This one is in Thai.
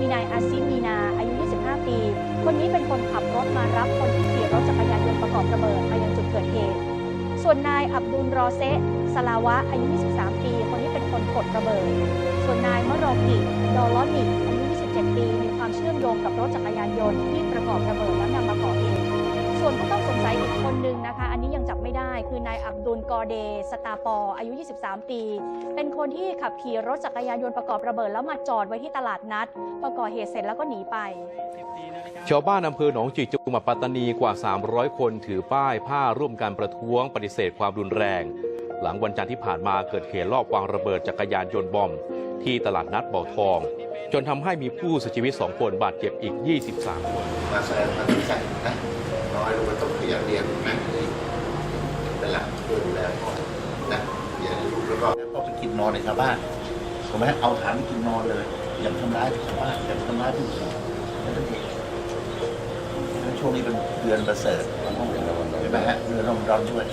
มีนายอาซิมีนาอายุ 25 ปี คนนี้เป็นคนขับรถมารับคนที่ขี่รถจักรยานยนต์ประกอบระเบิดไปยังจุดเกิดเหตุ ส่วนนายอับดุลรอเซสลาวะอายุ 23 ปี คนนี้เป็นคนกดระเบิด ส่วนนายมรอกิดอลลอนิกอายุ 27 ปี มีความเชื่อมโยงกับรถจักรยานยนต์ที่ประกอบระเบิด อนายอับดุลกอเดสตาปอ อายุ 23 ปี เป็นคนที่ขับขี่รถจักรยานยนต์ประกอบระเบิดแล้วมาจอดไว้ที่ตลาดนัดพอก่อเหตุเสร็จแล้วก็หนีไป ชาวบ้านอำเภอหนองจิกจังหวัดปัตตานีกว่า 300 คนถือป้ายผ้าร่วมกันประท้วงปฏิเสธความรุนแรง หลังวันจันทร์ที่ผ่านมาเกิดเหตุลอบวางระเบิดจักรยานยนต์บอม ที่ตลาดนัดบ่อทอง จนทำให้มีผู้เสียชีวิต 2 คนบาดเจ็บอีก 23 คน มาแสดงความดีใจนะน้อยลงมาต้องขยันเรียนนะนี่เป็นหลักเพื่อดูแลพ่อนะอย่าให้ลู กแล้วก็พ่อไปกินนอนในชาวบ้านถูกไหมเอาฐานไปกินนอนเลย อย่าทำร้ายชาวบ้านอย่าทำร้ายผู้อื่นนั่นเองแล้วช่วงนี้เป็นเดือนประเสริฐเห็นไหมฮะเดือนรอมฎอนด้วย